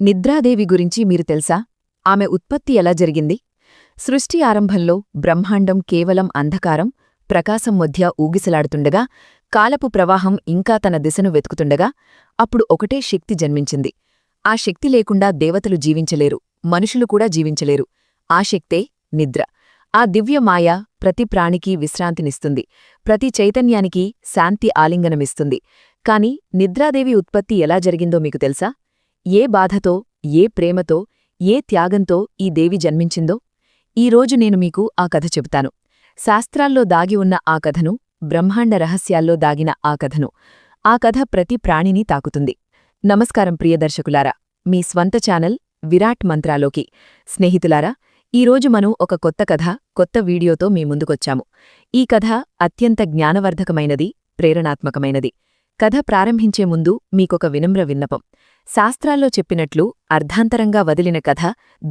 నిద్రాదేవి గురించి మీరు తెలుసా? ఆమె ఉత్పత్తి ఎలా జరిగింది? సృష్టి ఆరంభంలో బ్రహ్మాండం కేవలం అంధకారం ప్రకాశం మధ్య ఊగిసలాడుతుండగా కాలపు ప్రవాహం ఇంకా తన దిశను వెతుకుతుండగా అప్పుడు ఒకటే శక్తి జన్మించింది. ఆ శక్తి లేకుండా దేవతలు జీవించలేరు మనుషులు కూడా జీవించలేరు. ఆ శక్తే నిద్ర. ఆ దివ్య మాయ ప్రతి ప్రాణికి విశ్రాంతినిస్తుంది ప్రతి చైతన్యానికి శాంతి ఆలింగనమిస్తుంది. కాని నిద్రాదేవి ఉత్పత్తి ఎలా జరిగిందో మీకు తెలుసా? ఏ బాధతో ఏ ప్రేమతో ఏ త్యాగంతో ఈ దేవి జన్మించిందో ఈరోజు నేను మీకు ఆ కథ చెబుతాను. శాస్త్రాల్లో దాగి ఉన్న ఆ కథను బ్రహ్మాండ రహస్యాల్లో దాగిన ఆ కథను ఆ కథ ప్రతి ప్రాణిని తాకుతుంది. నమస్కారం ప్రియదర్శకులారా మీ స్వంత ఛానల్ విరాట్ మంత్రాలోకి. స్నేహితులారా ఈరోజు మనం ఒక కొత్త కథ కొత్త వీడియోతో మీ ముందుకొచ్చాము. ఈ కథ అత్యంత జ్ఞానవర్ధకమైనది ప్రేరణాత్మకమైనది. కథ ప్రారంభించే ముందు మీకొక వినమ్ర విన్నపం. శాస్త్రాల్లో చెప్పినట్లు అర్ధాంతరంగా వదిలిన కథ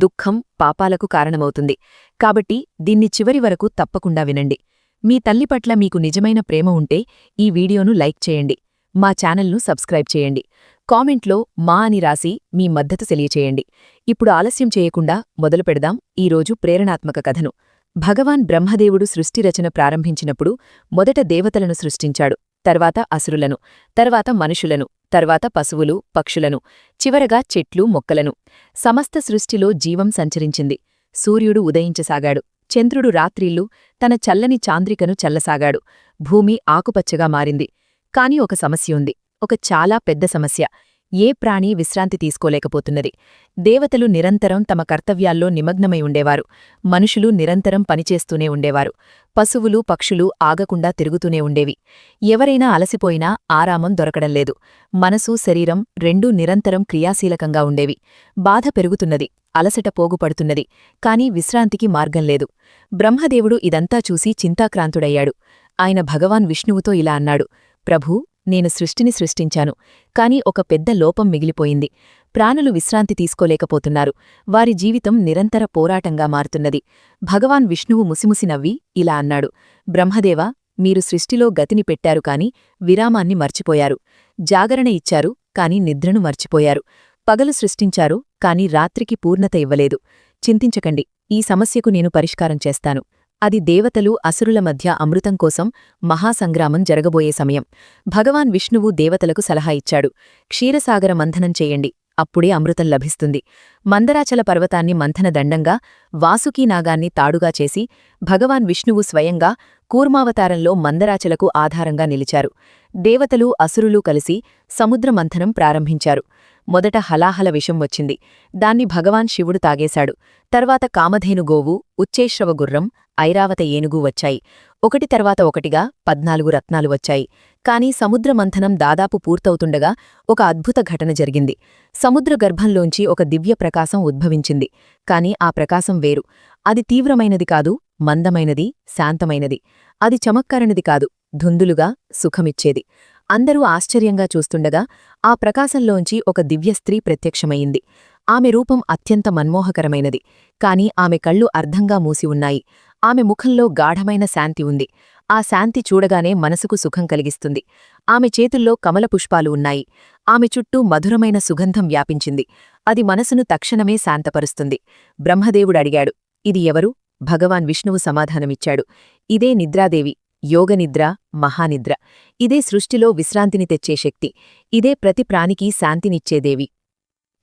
దుఃఖం పాపాలకు కారణమవుతుంది. కాబట్టి దీన్ని చివరి వరకు తప్పకుండా వినండి. మీ తల్లి పట్ల మీకు నిజమైన ప్రేమ ఉంటే ఈ వీడియోను లైక్ చేయండి. మా ఛానల్ను సబ్స్క్రైబ్ చేయండి. కామెంట్లో మా అని రాసి మీ మద్దతు తెలియచేయండి. ఇప్పుడు ఆలస్యం చేయకుండా మొదలు పెడదాం ఈరోజు ప్రేరణాత్మక కథను. భగవాన్ బ్రహ్మదేవుడు సృష్టిరచన ప్రారంభించినప్పుడు మొదట దేవతలను సృష్టించాడు. తర్వాత అసురులను తర్వాత మనుషులను తర్వాత పశువులు పక్షులను చివరగా చెట్లు మొక్కలను. సమస్త సృష్టిలో జీవం సంచరించింది. సూర్యుడు ఉదయించసాగాడు. చంద్రుడు రాత్రిళ్ళు తన చల్లని చాంద్రికను చల్లసాగాడు. భూమి ఆకుపచ్చగా మారింది. కాని ఒక సమస్య ఉంది. ఒక చాలా పెద్ద సమస్య. ఏ ప్రాణి విశ్రాంతి తీసుకోలేకపోతున్నది. దేవతలు నిరంతరం తమ కర్తవ్యాల్లో నిమగ్నమై ఉండేవారు. మనుషులు నిరంతరం పనిచేస్తూనే ఉండేవారు. పశువులు పక్షులు ఆగకుండా తిరుగుతూనే ఉండేవి. ఎవరైనా అలసిపోయినా ఆరామం దొరకడం లేదు. మనసు శరీరం రెండూ నిరంతరం క్రియాశీలకంగా ఉండేవి. బాధ పెరుగుతున్నది. అలసట పోగుపడుతున్నది. కాని విశ్రాంతికి మార్గం లేదు. బ్రహ్మదేవుడు ఇదంతా చూసి చింతాక్రాంతుడయ్యాడు. ఆయన భగవాన్ విష్ణువుతో ఇలా అన్నాడు. ప్రభూ నేను సృష్టిని సృష్టించాను. కాని ఒక పెద్ద లోపం మిగిలిపోయింది. ప్రాణులు విశ్రాంతి తీసుకోలేకపోతున్నారు. వారి జీవితం నిరంతర పోరాటంగా మారుతున్నది. భగవాన్ విష్ణువు ముసిముసి నవ్వి ఇలా అన్నాడు. బ్రహ్మదేవ మీరు సృష్టిలో గతిని పెట్టారు కాని విరామాన్ని మర్చిపోయారు. జాగరణ ఇచ్చారు కాని నిద్రను మర్చిపోయారు. పగలు సృష్టించారు కాని రాత్రికి పూర్ణత ఇవ్వలేదు. చింతించకండి. ఈ సమస్యకు నేను పరిష్కారం చేస్తాను. అది దేవతలు అసురుల మధ్య అమృతం కోసం మహాసంగ్రామం జరగబోయే సమయం. భగవాన్ విష్ణువు దేవతలకు సలహా ఇచ్చాడు. క్షీరసాగర మంథనం చేయండి. అప్పుడే అమృతం లభిస్తుంది. మందరాచల పర్వతాన్ని మంథన దండంగా వాసుకీనాగాన్ని తాడుగా చేసి భగవాన్ విష్ణువు స్వయంగా కూర్మావతారంలో మందరాచలకు ఆధారంగా నిలిచారు. దేవతలు అసురులు కలిసి సముద్రమంథనం ప్రారంభించారు. మొదట హలాహల విషం వచ్చింది. దాన్ని భగవాన్ శివుడు తాగేశాడు. తర్వాత కామధేను గోవు ఉచ్చేశ్రవ గుర్రం ఐరావత ఏనుగు వచ్చాయి. ఒకటి తర్వాత ఒకటిగా పద్నాలుగు రత్నాలు వచ్చాయి. కాని సముద్రమంథనం దాదాపు పూర్తవుతుండగా ఒక అద్భుత ఘటన జరిగింది. సముద్ర గర్భంలోంచి ఒక దివ్య ప్రకాశం ఉద్భవించింది. కాని ఆ ప్రకాశం వేరు. అది తీవ్రమైనది కాదు మందమైనది శాంతమైనది. అది చమత్కారనిది కాదు ధుందులుగా సుఖమిచ్చేది. అందరూ ఆశ్చర్యంగా చూస్తుండగా ఆ ప్రకాశంలోంచి ఒక దివ్య స్త్రీ ప్రత్యక్షమయింది ఆమె రూపం అత్యంత మన్మోహకరమైనది. కాని ఆమె కళ్ళు అర్ధంగా మూసి ఉన్నాయి. ఆమె ముఖంలో గాఢమైన శాంతి ఉంది. ఆ శాంతి చూడగానే మనసుకు సుఖం కలిగిస్తుంది. ఆమె చేతుల్లో కమల పుష్పాలు ఉన్నాయి. ఆమె చుట్టూ మధురమైన సుగంధం వ్యాపించింది. అది మనసును తక్షణమే శాంతపరుస్తుంది. బ్రహ్మదేవుడడిగాడు ఇది ఎవరు? భగవాన్ విష్ణువు సమాధానమిచ్చాడు ఇదే నిద్రాదేవి. యోగనిద్ర మహానిద్ర. ఇదే సృష్టిలో విశ్రాంతిని తెచ్చే శక్తి. ఇదే ప్రతి ప్రాణికి శాంతినిచ్చేదేవి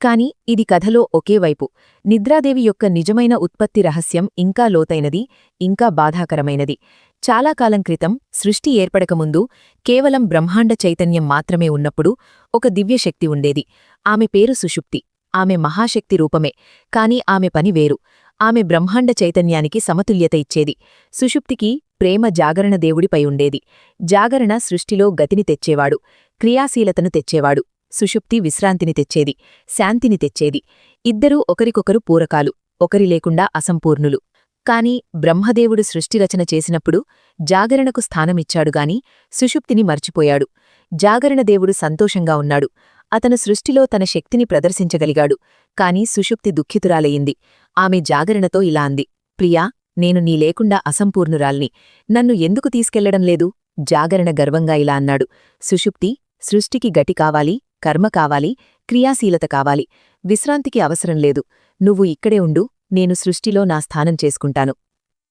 కాని ఇది కథలో ఒకేవైపు నిద్రాదేవి యొక్క నిజమైన ఉత్పత్తి రహస్యం ఇంకా లోతైనది ఇంకా బాధాకరమైనది. చాలా కాలం క్రితం సృష్టి ఏర్పడకముందు కేవలం బ్రహ్మాండ చైతన్యం మాత్రమే ఉన్నప్పుడు ఒక దివ్యశక్తి ఉండేది. ఆమె పేరు సుషుప్తి. ఆమె మహాశక్తి రూపమే. కాని ఆమె పని వేరు. ఆమె బ్రహ్మాండ చైతన్యానికి సమతుల్యత ఇచ్చేది. సుషుప్తికి ప్రేమ జాగరణ దేవుడిపై ఉండేది. జాగరణ సృష్టిలో గతిని తెచ్చేవాడు. క్రియాశీలతను తెచ్చేవాడు. సుషుప్తి విశ్రాంతిని తెచ్చేది. శాంతిని తెచ్చేది. ఇద్దరూ ఒకరికొకరు పూరకాలు. ఒకరి లేకుండా అసంపూర్ణులు. కాని బ్రహ్మదేవుడు సృష్టిరచన చేసినప్పుడు జాగరణకు స్థానమిచ్చాడుగాని సుషుప్తిని మర్చిపోయాడు. జాగరణదేవుడు సంతోషంగా ఉన్నాడు. అతను సృష్టిలో తన శక్తిని ప్రదర్శించగలిగాడు. కాని సుషుప్తి దుఃఖితురాలయింది ఆమె జాగరణతో ఇలా అంది. ప్రియా నేను నీ లేకుండా అసంపూర్ణురాల్ని. నన్ను ఎందుకు తీసుకెళ్ళడం లేదు? జాగరణ గర్వంగా ఇలా అన్నాడు. సుషుప్తి సృష్టికి గటి కావాలి కర్మ కావాలి క్రియాశీలత కావాలి. విశ్రాంతికి అవసరం లేదు. నువ్వు ఇక్కడే ఉండు నేను సృష్టిలో నా స్థానం చేసుకుంటాను.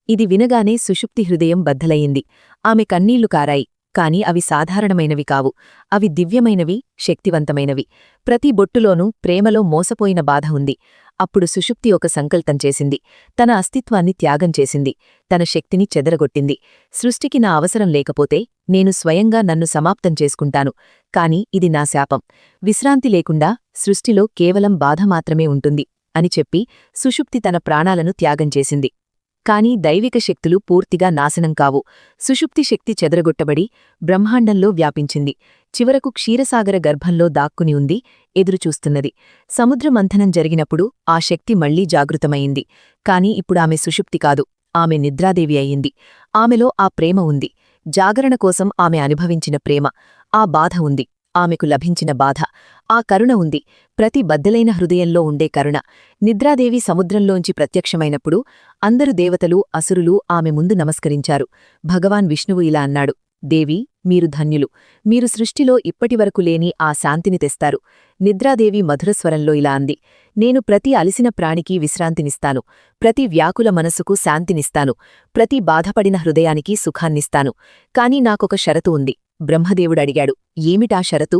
ఇది వినగానే సుషుప్తి హృదయం బద్దలయింది ఆమె కన్నీళ్ళు కారాయి. కాని అవి సాధారణమైనవి కావు. అవి దివ్యమైనవి శక్తివంతమైనవి. ప్రతి బొట్టులోనూ ప్రేమలో మోసపోయిన బాధ ఉంది. అప్పుడు సుషుప్తి ఒక సంకల్పం చేసింది. తన అస్తిత్వాన్ని త్యాగం చేసింది. తన శక్తిని చెదరగొట్టింది. సృష్టికి నా అవసరం లేకపోతే నేను స్వయంగా నన్ను సమాప్తం చేసుకుంటాను. కాని ఇది నా శాపం. విశ్రాంతి లేకుండా సృష్టిలో కేవలం బాధ మాత్రమే ఉంటుంది అని చెప్పి సుషుప్తి తన ప్రాణాలను త్యాగం చేసింది. కాని దైవిక శక్తులు పూర్తిగా నాశనం కావు. సుషుప్తి శక్తి చెదరగొట్టబడి బ్రహ్మాండంలో వ్యాపించింది. చివరకు క్షీరసాగర గర్భంలో దాక్కుని ఉంది ఎదురుచూస్తున్నది. సముద్రమంథనం జరిగినప్పుడు ఆ శక్తి మళ్ళీ జాగృతమైంది కాని ఇప్పుడు ఆమె సుషుప్తి కాదు ఆమె నిద్రాదేవి అయింది. ఆమెలో ఆ ప్రేమ ఉంది. జాగరణ కోసం ఆమె అనుభవించిన ప్రేమ ఆ బాధ ఉంది. ఆమెకు లభించిన బాధ ఆ కరుణ ఉంది. ప్రతి బద్దలైన హృదయంలో ఉండే కరుణ. నిద్రాదేవి సముద్రంలోంచి ప్రత్యక్షమైనప్పుడు అందరు దేవతలు అసురులు ఆమె ముందు నమస్కరించారు. భగవాన్ విష్ణువు ఇలా అన్నాడు దేవి మీరు ధన్యులు. మీరు సృష్టిలో ఇప్పటివరకు లేని ఆ శాంతిని తెస్తారు. నిద్రాదేవి మధురస్వరంలో ఇలా అంది. నేను ప్రతి అలిసిన ప్రాణికి విశ్రాంతినిస్తాను. ప్రతి వ్యాకుల మనసుకు శాంతినిస్తాను. ప్రతి బాధపడిన హృదయానికి సుఖాన్నిస్తాను. కాని నాకొక షరతు ఉంది. బ్రహ్మదేవుడడిగాడు ఏమిటా షరతు?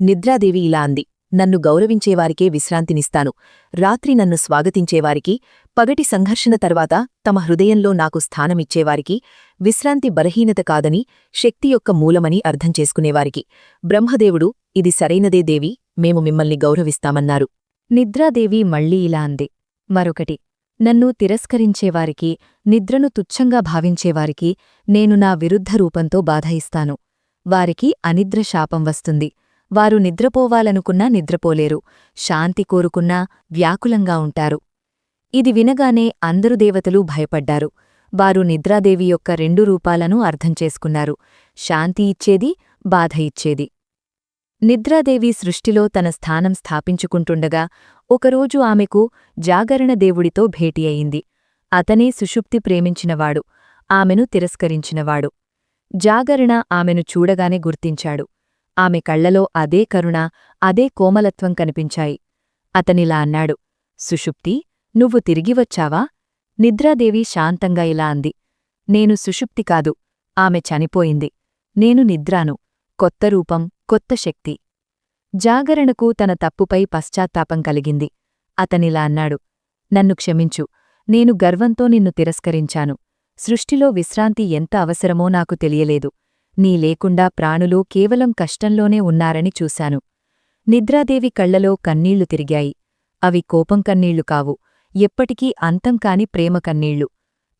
నిద్రాదేవి ఇలా అంది. నన్ను గౌరవించేవారికే విశ్రాంతినిస్తాను. రాత్రి నన్ను స్వాగతించేవారికి పగటి సంఘర్షణ తర్వాత తమ హృదయంలో నాకు స్థానమిచ్చేవారికి విశ్రాంతి బలహీనత కాదని శక్తి యొక్క మూలమని అర్థం చేసుకునేవారికి. బ్రహ్మదేవుడు ఇది సరైనదే దేవి మేము మిమ్మల్ని గౌరవిస్తామన్నారు. నిద్రాదేవి మళ్ళీ ఇలా అంది. మరొకటి నన్ను తిరస్కరించేవారికి నిద్రను తుచ్ఛంగా భావించేవారికి నేను నా విరుద్ధ రూపంతో బాధ ఇస్తాను. వారికి అనిద్ర శాపం వస్తుంది. వారు నిద్రపోవాలనుకున్నా నిద్రపోలేరు. శాంతి కోరుకున్నా వ్యాకులంగా ఉంటారు. ఇది వినగానే అందరు దేవతలు భయపడ్డారు. వారు నిద్రాదేవి యొక్క రెండు రూపాలను అర్థం చేసుకున్నారు. శాంతి ఇచ్చేది బాధ ఇచ్చేది. నిద్రాదేవి సృష్టిలో తన స్థానం స్థాపించుకుంటుండగా ఒకరోజు ఆమెకు జాగరణ దేవుడితో భేటీ అయింది. అతనే సుషుప్తి ప్రేమించినవాడు. ఆమెను తిరస్కరించినవాడు. జాగరణ ఆమెను చూడగానే గుర్తించాడు. ఆమె కళ్ళలో అదే కరుణ అదే కోమలత్వం కనిపించాయి. అతనిలా అన్నాడు సుషుప్తి నువ్వు తిరిగి వచ్చావా? నిద్రాదేవి శాంతంగా ఇలా అంది నేను సుషుప్తి కాదు ఆమె చనిపోయింది నేను నిద్రాను కొత్త రూపం కొత్త శక్తి. జాగరణకు తన తప్పుపై పశ్చాత్తాపం కలిగింది అతనిలా అన్నాడు నన్ను క్షమించు నేను గర్వంతో నిన్ను తిరస్కరించాను సృష్టిలో విశ్రాంతి ఎంత అవసరమో నాకు తెలియలేదు నీ లేకుండా ప్రాణులు కేవలం కష్టంలోనే ఉన్నారని చూశాను. నిద్రాదేవి కళ్ళలో కన్నీళ్ళు తిరిగాయి. అవి కోపం కన్నీళ్ళు కావు. ఎప్పటికీ అంతం కాని ప్రేమ కన్నీళ్ళు.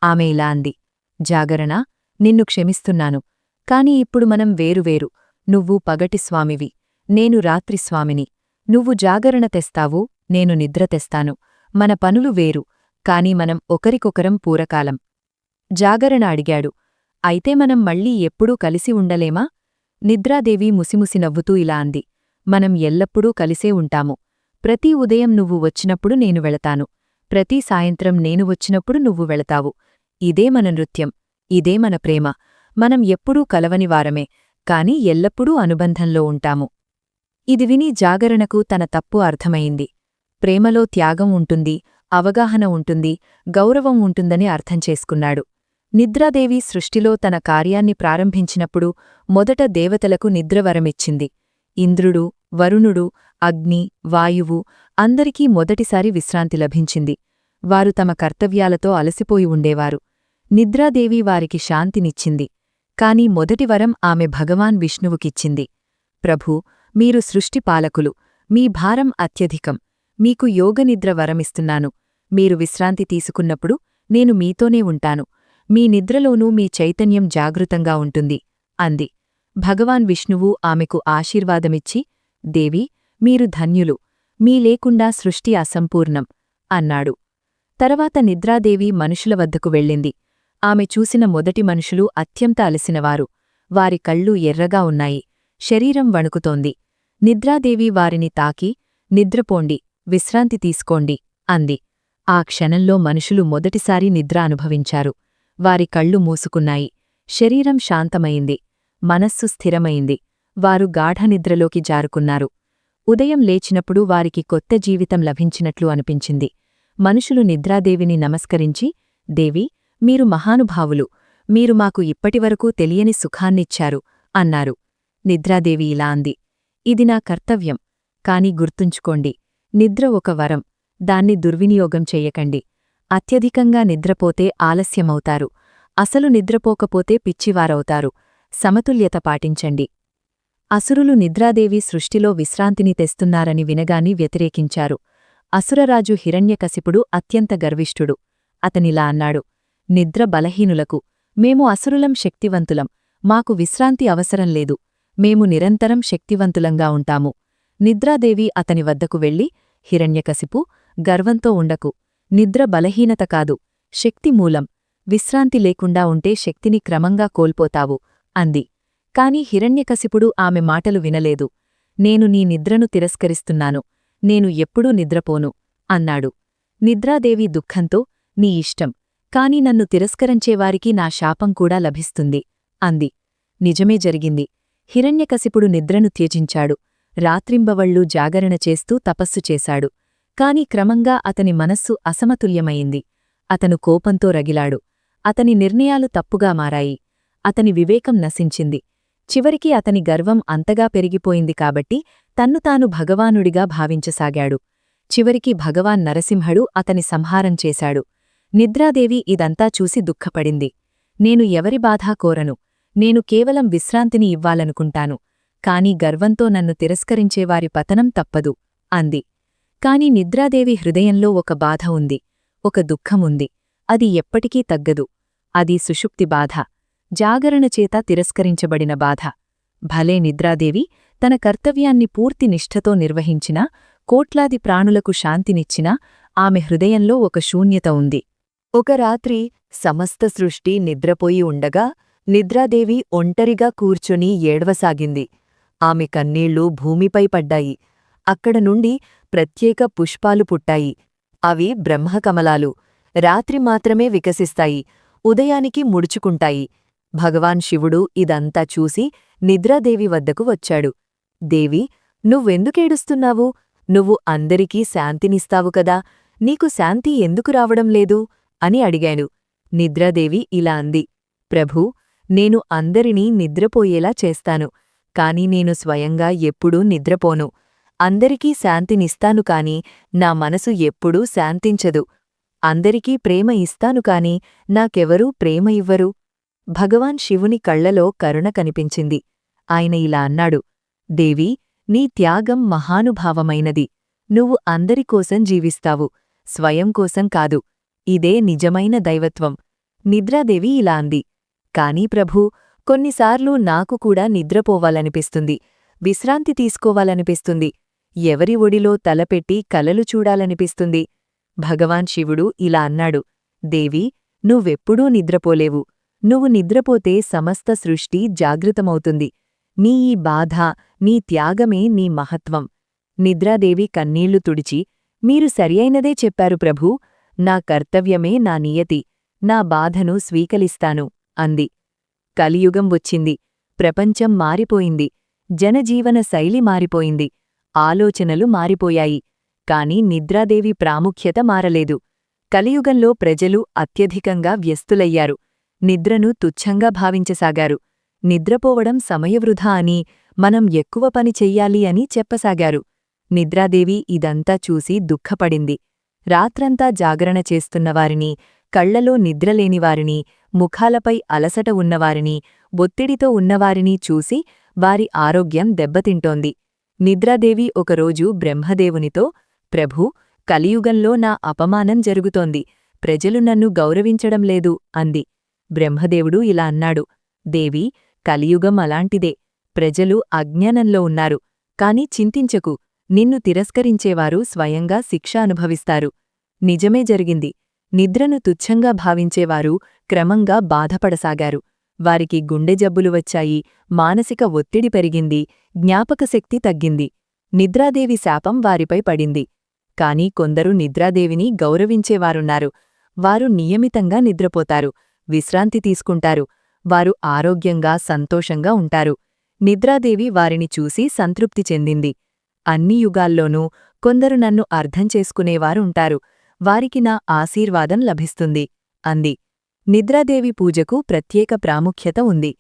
ఆమె ఇలా అంది. జాగరణ నిన్ను క్షమిస్తున్నాను. కాని ఇప్పుడు మనం వేరువేరు నువ్వు పగటి స్వామివి. నేను రాత్రి స్వామిని. నువ్వు జాగరణ తెస్తావు నేను నిద్ర తెస్తాను. మన పనులు వేరు. కాని మనం ఒకరికొకరం పూరకాలం. జాగరణ అడిగాడు. అయితే మనం మళ్ళీ ఎప్పుడూ కలిసి ఉండలేమా? నిద్రాదేవి ముసిముసి నవ్వుతూ ఇలా అంది. మనం ఎల్లప్పుడూ కలిసే ఉంటాము. ప్రతి ఉదయం నువ్వు వచ్చినప్పుడు నేను వెళతాను. ప్రతి సాయంత్రం నేను వచ్చినప్పుడు నువ్వు వెళతావు. ఇదే మన నృత్యం. ఇదే మన ప్రేమ. మనం ఎప్పుడూ కలవని వారమే. కాని ఎల్లప్పుడూ అనుబంధంలో ఉంటాము. ఇది విని జాగరణకు తన తప్పు అర్థమైంది. ప్రేమలో త్యాగం ఉంటుంది అవగాహన ఉంటుంది గౌరవం ఉంటుందని అర్థం చేసుకున్నాడు. నిద్రాదేవి సృష్టిలో తన కార్యాన్ని ప్రారంభించినప్పుడు మొదట దేవతలకు నిద్రవరమిచ్చింది ఇంద్రుడు వరుణుడు అగ్ని వాయువు అందరికీ మొదటిసారి విశ్రాంతి లభించింది. వారు తమ కర్తవ్యాలతో అలసిపోయి ఉండేవారు. నిద్రాదేవి వారికి శాంతినిచ్చింది. కాని మొదటి వరం ఆమె భగవాన్ విష్ణువుకిచ్చింది. ప్రభూ మీరు సృష్టి పాలకులు. మీ భారం అత్యధికం. మీకు యోగనిద్ర వరమిస్తున్నాను. మీరు విశ్రాంతి తీసుకున్నప్పుడు నేను మీతోనే ఉంటాను. మీ నిద్రలోనూ మీ చైతన్యం జాగృతంగా ఉంటుంది అంది. భగవాన్ విష్ణువు ఆమెకు ఆశీర్వాదమిచ్చి దేవి మీరు ధన్యులు మీ లేకుండా సృష్టి అసంపూర్ణం అన్నాడు. తర్వాత నిద్రాదేవి మనుషుల వద్దకు వెళ్ళింది. ఆమె చూసిన మొదటి మనుషులు అత్యంత అలసినవారు. వారి కళ్ళు ఎర్రగా ఉన్నాయి. శరీరం వణుకుతోంది. నిద్రాదేవి వారిని తాకి నిద్రపోండి విశ్రాంతి తీసుకోండి అంది. ఆ క్షణంలో మనుషులు మొదటిసారి నిద్ర అనుభవించారు. వారి కళ్ళు మూసుకున్నాయి. శరీరం శాంతమైంది. మనస్సు స్థిరమైంది. వారు గాఢనిద్రలోకి జారుకున్నారు. ఉదయం లేచినప్పుడు వారికి కొత్త జీవితం లభించినట్లు అనిపించింది. మనుషులు నిద్రాదేవిని నమస్కరించి దేవి మీరు మహానుభావులు. మీరు మాకు ఇప్పటివరకు తెలియని సుఖాన్నిచ్చారు అన్నారు. నిద్రాదేవి ఇలా అంది. ఇది నా కర్తవ్యం. కాని గుర్తుంచుకోండి. నిద్ర ఒక వరం. దాన్ని దుర్వినియోగం చెయ్యకండి అత్యధికంగా నిద్రపోతే ఆలస్యమవుతారు. అసలు నిద్రపోకపోతే పిచ్చివారవుతారు. సమతుల్యత పాటించండి. అసురులు నిద్రాదేవి సృష్టిలో విశ్రాంతిని తెస్తున్నారని వినగాని వ్యతిరేకించారు. అసురరాజు హిరణ్యకశిపుడు అత్యంత గర్విష్ఠుడు. అతనిలా అన్నాడు నిద్ర బలహీనులకు మేము అసురులం శక్తివంతులం. మాకు విశ్రాంతి అవసరం లేదు. మేము నిరంతరం శక్తివంతులంగా ఉంటాము. నిద్రాదేవి అతని వద్దకు వెళ్ళి హిరణ్యకశిపు గర్వంతో ఉండకు. నిద్ర బలహీనత కాదు. శక్తి మూలం. విశ్రాంతి లేకుండా ఉంటే శక్తిని క్రమంగా కోల్పోతావు అంది. కాని హిరణ్యకశిపుడు ఆమె మాటలు వినలేదు. నేను నీ నిద్రను తిరస్కరిస్తున్నాను. నేను ఎప్పుడూ నిద్రపోను అన్నాడు. నిద్రాదేవి దుఃఖంతో నీ ఇష్టం. కాని నన్ను తిరస్కరించేవారికి నా శాపం కూడా లభిస్తుంది అంది. నిజమే జరిగింది. హిరణ్యకశిపుడు నిద్రను త్యజించాడు. రాత్రింబవళ్ళూ జాగరణ చేస్తూ తపస్సు చేశాడు. కాని క్రమంగా అతని మనస్సు అసమతుల్యమయింది అతను కోపంతో రగిలాడు. అతని నిర్ణయాలు తప్పుగా మారాయి. అతని వివేకం నశించింది. చివరికి అతని గర్వం అంతగా పెరిగిపోయింది కాబట్టి తన్ను తాను భగవానుడిగా భావించసాగాడు. చివరికి భగవాన్ నరసింహడు అతని సంహారం చేశాడు. నిద్రాదేవి ఇదంతా చూసి దుఃఖపడింది. నేను ఎవరి బాధా కోరను? నేను కేవలం విశ్రాంతిని ఇవ్వాలనుకుంటాను. కాని గర్వంతో నన్ను తిరస్కరించేవారి పతనం తప్పదు అంది. కాని నిద్రాదేవి హృదయంలో ఒక బాధ ఉంది ఒక దుఃఖముంది అది ఎప్పటికీ తగ్గదు. అది సుషుప్తి బాధ. జాగరణచేత తిరస్కరించబడిన బాధ. భలే నిద్రాదేవి తన కర్తవ్యాన్ని పూర్తి నిష్ఠతో నిర్వహించినా కోట్లాది ప్రాణులకు శాంతినిచ్చినా ఆమె హృదయంలో ఒక శూన్యత ఉంది. ఒక రాత్రి సమస్త సృష్టి నిద్రపోయి ఉండగా నిద్రాదేవి ఒంటరిగా కూర్చొని ఏడవసాగింది. ఆమె కన్నీళ్ళు భూమిపై పడ్డాయి. అక్కడ నుండి ప్రత్యేక పుష్పాలు పుట్టాయి. అవి బ్రహ్మకమలాలు. రాత్రి మాత్రమే వికసిస్తాయి. ఉదయానికి ముడుచుకుంటాయి. భగవాన్ శివుడు ఇదంతా చూసి నిద్రాదేవి వద్దకు వచ్చాడు. దేవి నువ్వెందుకేడుస్తున్నావు నువ్వు అందరికీ శాంతినిస్తావు కదా? నీకు శాంతి ఎందుకు రావడం లేదు? అని అడిగాను. నిద్రాదేవి ఇలా అంది. ప్రభూ నేను అందరినీ నిద్రపోయేలా చేస్తాను. కాని నేను స్వయంగా ఎప్పుడూ నిద్రపోను. అందరికీ శాంతినిస్తాను కాని నా మనసు ఎప్పుడూ శాంతించదు. అందరికీ ప్రేమ ఇస్తాను కాని నాకెవరూ ప్రేమ ఇవ్వరు. భగవాన్ శివుని కళ్ళలో కరుణ కనిపించింది. ఆయన ఇలా అన్నాడు దేవి నీ త్యాగం మహానుభావమైనది. నువ్వు అందరికోసం జీవిస్తావు. స్వయం కోసం కాదు. ఇదే నిజమైన దైవత్వం. నిద్రాదేవి ఇలా అంది కాని ప్రభూ కొన్నిసార్లు నాకు కూడా నిద్రపోవాలనిపిస్తుంది. విశ్రాంతి తీసుకోవాలనిపిస్తుంది. ఎవరి ఒడిలో తలపెట్టి కలలు చూడాలనిపిస్తుంది. భగవాన్ శివుడు ఇలా అన్నాడు దేవి నువ్వెప్పుడూ నిద్రపోలేవు. నువ్వు నిద్రపోతే సమస్త సృష్టి జాగృతమవుతుంది. నీ ఈ బాధ నీ త్యాగమే నీ మహత్వం. నిద్రాదేవి కన్నీళ్ళు తుడిచి మీరు సరియైనదే చెప్పారు ప్రభూ. నా కర్తవ్యమే నా నియతి. నా బాధను స్వీకలిస్తాను అంది. కలియుగం వచ్చింది. ప్రపంచం మారిపోయింది. జనజీవన శైలి మారిపోయింది. ఆలోచనలు మారిపోయాయి. కాని నిద్రాదేవి ప్రాముఖ్యత మారలేదు. కలియుగంలో ప్రజలు అత్యధికంగా వ్యస్తులయ్యారు. నిద్రను తుచ్ఛంగా భావించసాగారు. నిద్రపోవడం సమయవృధా అని మనం ఎక్కువ పని చెయ్యాలి అని చెప్పసాగారు. నిద్రాదేవి ఇదంతా చూసి దుఃఖపడింది. రాత్రంతా జాగరణ చేస్తున్నవారిని కళ్ళలో నిద్రలేనివారిని ముఖాలపై అలసట ఉన్నవారిని ఒత్తిడితో ఉన్నవారిని చూసి వారి ఆరోగ్యం దెబ్బతింటోంది. నిద్రాదేవి ఒకరోజు బ్రహ్మదేవునితో ప్రభూ కలియుగంలో నా అపమానం జరుగుతోంది. ప్రజలు నన్ను గౌరవించడం లేదు అంది. బ్రహ్మదేవుడు ఇలా అన్నాడు. దేవి కలియుగం అలాంటిదే. ప్రజలు అజ్ఞానంలో ఉన్నారు. కాని చింతించకు. నిన్ను తిరస్కరించేవారు స్వయంగా శిక్ష అనుభవిస్తారు. నిజమే జరిగింది. నిద్రను తుచ్ఛంగా భావించేవారు క్రమంగా బాధపడసాగారు. వారికి గుండె జబ్బులు వచ్చాయి మానసిక ఒత్తిడి పెరిగింది జ్ఞాపకశక్తి తగ్గింది. నిద్రాదేవి శాపం వారిపై పడింది. కాని కొందరు నిద్రాదేవిని గౌరవించేవారున్నారు. వారు నియమితంగా నిద్రపోతారు విశ్రాంతి తీసుకుంటారు వారు ఆరోగ్యంగా సంతోషంగా ఉంటారు. నిద్రాదేవి వారిని చూసి సంతృప్తి చెందింది. అన్ని యుగాల్లోనూ కొందరు నన్ను అర్థం చేసుకునేవారుంటారు వారికి నా ఆశీర్వాదం లభిస్తుంది అంది. నిద్రాదేవి పూజకు ప్రత్యేక ప్రాముఖ్యత ఉంది.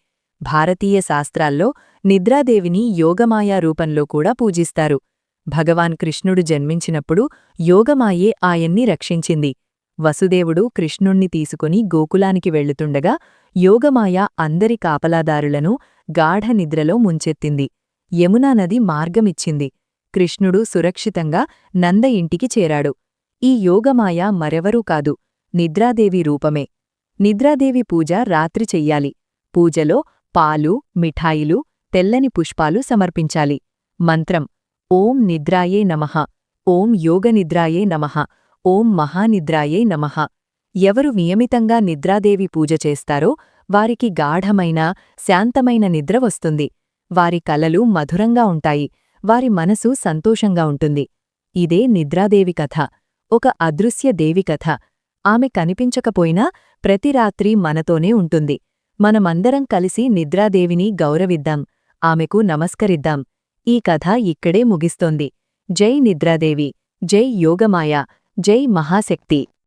భారతీయ శాస్త్రాల్లో నిద్రాదేవిని యోగమాయా రూపంలో కూడా పూజిస్తారు. భగవాన్ కృష్ణుడు జన్మించినప్పుడు యోగమాయే ఆయన్ని రక్షించింది. వసుదేవుడు కృష్ణుణ్ణి తీసుకుని గోకులానికి వెళ్ళుతుండగా యోగమాయ అందరి కాపలాదారులను గాఢ నిద్రలో ముంచెత్తింది. యమునా నది మార్గమిచ్చింది. కృష్ణుడు సురక్షితంగా నంద ఇంటికి చేరాడు. ఈ యోగమాయ మరెవరూ కాదు. నిద్రాదేవి రూపమే. నిద్రాదేవి పూజ రాత్రి చెయ్యాలి. పూజలో పాలు మిఠాయిలు తెల్లని పుష్పాలు సమర్పించాలి. మంత్రం ఓం నిద్రాయే నమః. ఓం యోగనిద్రాయే నమః. ఓం మహానిద్రాయే నమః. ఎవరు నియమితంగా నిద్రాదేవి పూజ చేస్తారో వారికి గాఢమైన శాంతమైన నిద్ర వస్తుంది. వారి కలలు మధురంగా ఉంటాయి. వారి మనసు సంతోషంగా ఉంటుంది. ఇదే నిద్రాదేవి కథ. ఒక అదృశ్య దేవి కథ. ఆమె కనిపించకపోయినా ప్రతి రాత్రి మనతోనే ఉంటుంది. మనమందరం కలిసి నిద్రాదేవిని గౌరవిద్దాం. ఆమెకు నమస్కరిద్దాం. ఈ కథ ఇక్కడే ముగిస్తోంది. జై నిద్రాదేవి. జై యోగమాయ. జై మహాశక్తి.